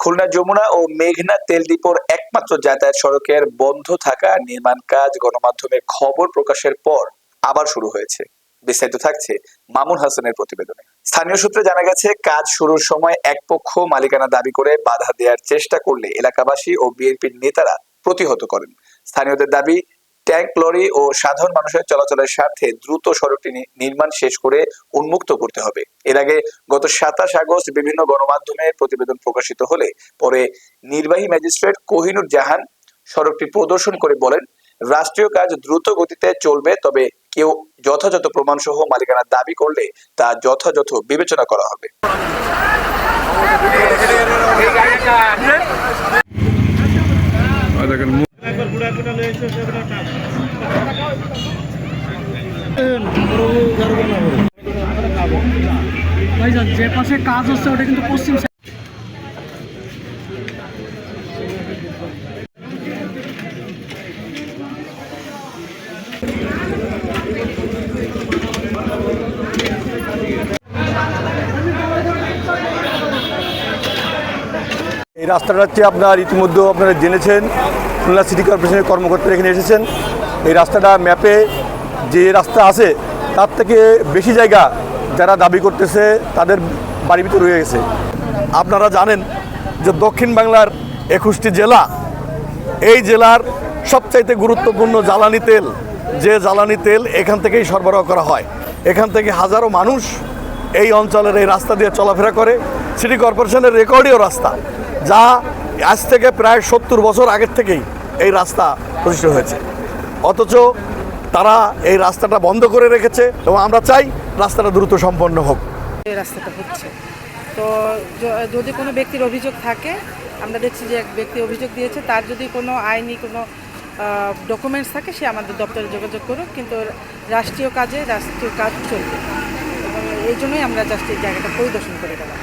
খুলনা যমুনা ও মেঘনা তেল ডিপোর একমাত্র যাতায়াত সড়কের বন্ধ থাকা নির্মাণ কাজ গণমাধ্যমে খবর প্রকাশের পর আবার শুরু হয়েছে। বিস্তারিত থাকছে মামুন হাসানের প্রতিবেদনে। স্থানীয় সূত্রে জানা গেছে, কাজ শুরুর সময় এক পক্ষ মালিকানা দাবি করে বাধা দেওয়ার চেষ্টা করলে এলাকাবাসী ও বিএনপির নেতারা প্রতিহত করেন। স্থানীয়দের দাবি ট্যাঙ্ক, লরি ও সাধারণ মানুষের চলাচলের স্বার্থে দ্রুত সড়কটি নির্মাণ শেষ করে উন্মুক্ত করতে হবে। এর আগে গত সাতাশ আগস্ট বিভিন্ন গণমাধ্যমে প্রতিবেদন প্রকাশিত হলে পরে নির্বাহী ম্যাজিস্ট্রেট কোহিনুর জাহান সড়কটি প্রদর্শন করে বলেন, রাষ্ট্রীয় কাজ দ্রুত গতিতে চলবে, তবে কেউ যথাযথ প্রমাণ সহ মালিকানার দাবি করলে তা যথাযথ বিবেচনা করা হবে। ভাইজান, যে পাশে কাজ হচ্ছে, ওটা কিন্তু পশ্চিম এই রাস্তাটা হচ্ছে আপনার ইতিমধ্যে আপনারা জেনেছেন খুলনা সিটি কর্পোরেশনের কর্মকর্তারা এখানে এসেছেন। এই রাস্তাটা ম্যাপে যে রাস্তা আছে, তার থেকে বেশি জায়গা যারা দাবি করতেছে, তাদের বাড়ি ভিতরে রয়ে গেছে। আপনারা জানেন যে দক্ষিণ বাংলার একুশটি জেলা, এই জেলার সবচাইতে গুরুত্বপূর্ণ জ্বালানি তেল, যে জ্বালানি তেল এখান থেকেই সরবরাহ করা হয়। এখান থেকে হাজারো মানুষ এই অঞ্চলের এই রাস্তা দিয়ে চলাফেরা করে। সিটি কর্পোরেশনের রেকর্ডীয় রাস্তা, যা আজ থেকে প্রায় সত্তর বছর আগের থেকেই এই রাস্তা প্রতিষ্ঠিত হয়েছে। অথচ তারা এই রাস্তাটা বন্ধ করে রেখেছে এবং আমরা চাই রাস্তাটা দ্রুত সম্পন্ন হোক। এই রাস্তাটা হচ্ছে। তো যদি কোনো ব্যক্তির অভিযোগ থাকে, আমরা দেখছি যে এক ব্যক্তি অভিযোগ দিয়েছে, তার যদি কোনো আইনি কোনো ডকুমেন্টস থাকে, সে আমাদের দপ্তরে যোগাযোগ করুক, কিন্তু রাষ্ট্রীয় কাজে রাষ্ট্রীয় কাজ চলবে এবং এই জন্যই আমরা জাস্ট এই জায়গাটা পরিদর্শন করে গেলাম।